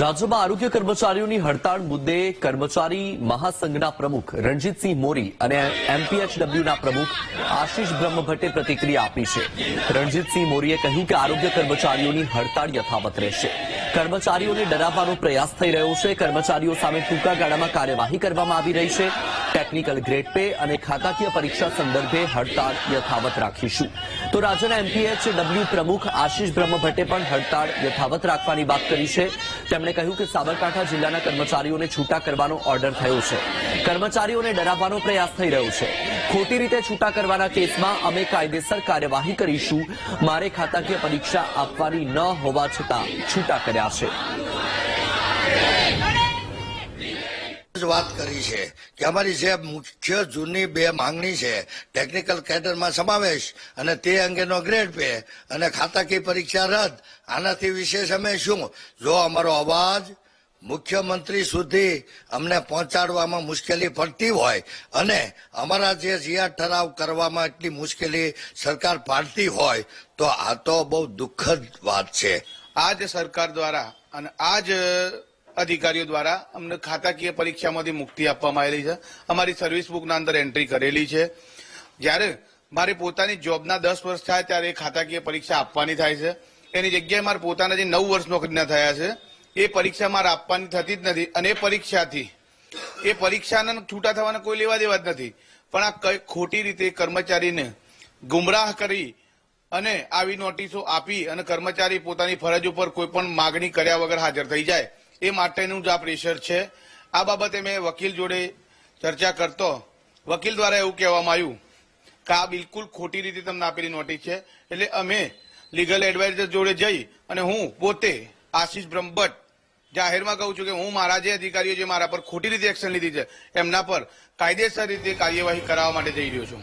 રાજ્યમાં આરોગ્ય કર્મચારીઓની હડતાળ મુદ્દે કર્મચારી મહાસંઘના પ્રમુખ રણજીતસિંહ મોરી અને એમપીએચડબ્લ્યુના પ્રમુખ આશીષ બ્રહ્મભટ્ટે પ્રતિક્રિયા આપી છે. રણજીતસિંહ મોરીએ કહ્યું કે આરોગ્ય કર્મચારીઓની હડતાળ યથાવત રહેશે. કર્મચારીઓને ડરાવવાનો પ્રયાસ થઈ રહ્યો છે. કર્મચારીઓ સામે ટૂંકા ગાળામાં કાર્યવાહી કરવામાં આવી રહી છે. ટેકનિકલ ગ્રેડ પે અને ખાતાકીય પરીક્ષા સંદર્ભે હડતાળ યથાવત રાખીશું. તો રાજ્યના એમપીએચ ડબલ્યુ પ્રમુખ આશીષ બ્રહ્મભટ્ટે પણ હડતાળ યથાવત રાખવાની વાત કરી છે. તેમણે કહ્યું કે સાબરકાંઠા જિલ્લાના કર્મચારીઓને છૂટા કરવાનો ઓર્ડર થયો છે. કર્મચારીઓને ડરાવવાનો પ્રયાસ થઈ રહ્યો છે. ખોટી રીતે છૂટા કરવાના કેસમાં અમે કાયદેસર કાર્યવાહી કરીશું. મારે ખાતાકીય પરીક્ષા આપવાની ન હોવા છતાં છૂટા કર્યા છે. વાત કરી છે કે અમારી જે મુખ્ય જૂની બે માંગણી છે ટેકનિકલ કેડરમાં સમાવેશ અને તે અંગેનો ગ્રેડ પે અને ખાતાકીય પરીક્ષા રદ, આનાથી વિશેષ અમે શું? જો અમારો અવાજ મુખ્યમંત્રી સુધી અમને પહોંચાડવામાં મુશ્કેલી પડતી હોય અને અમારા જે જીઆર ઠરાવ કરવામાં એટલી મુશ્કેલી સરકાર પાડતી હોય, તો આ તો બહુ દુઃખદ વાત છે. આ જ સરકાર દ્વારા અને આ જ અધિકારીઓ દ્વારા અમને ખાતાકીય પરીક્ષામાંથી મુક્તિ આપવામાં આવેલી છે. અમારી સર્વિસ બુકના અંદર એન્ટ્રી કરેલી છે. જ્યારે મારી પોતાની જોબના દસ વર્ષ થાય ત્યારે એ ખાતાકીય પરીક્ષા આપવાની થાય છે. એની જગ્યાએ મારા પોતાના જે નવ વર્ષ નોકરીના થયા છે, એ પરીક્ષા મારે આપવાની થતી જ નથી અને એ પરીક્ષાથી, એ પરીક્ષાના છૂટા થવાના કોઈ લેવા દેવા જ નથી. પણ આ કઈ ખોટી રીતે કર્મચારીને ગુમરાહ કરી અને આવી નોટિસો આપી અને કર્મચારી પોતાની ફરજ ઉપર કોઈ પણ માગણી કર્યા વગર હાજર થઈ જાય એ માટેનું જ આ પ્રેશર છે. આ બાબતે મેં વકીલ જોડે ચર્ચા કરતો. વકીલ દ્વારા એવું કહેવામાં આવ્યું કે આ બિલકુલ ખોટી રીતે તમને આપેલી નોટિસ છે. એટલે અમે લીગલ એડવાઇઝર જોડે જઈ અને હું પોતે આશીષ બ્રહ્મભટ્ટ જાહેરમાં કહું છું કે હું મારા જે અધિકારીઓ જે મારા પર ખોટી રીતે એક્શન લીધી છે, એમના પર કાયદેસર રીતે કાર્યવાહી કરાવવા માટે જઈ રહ્યો છું.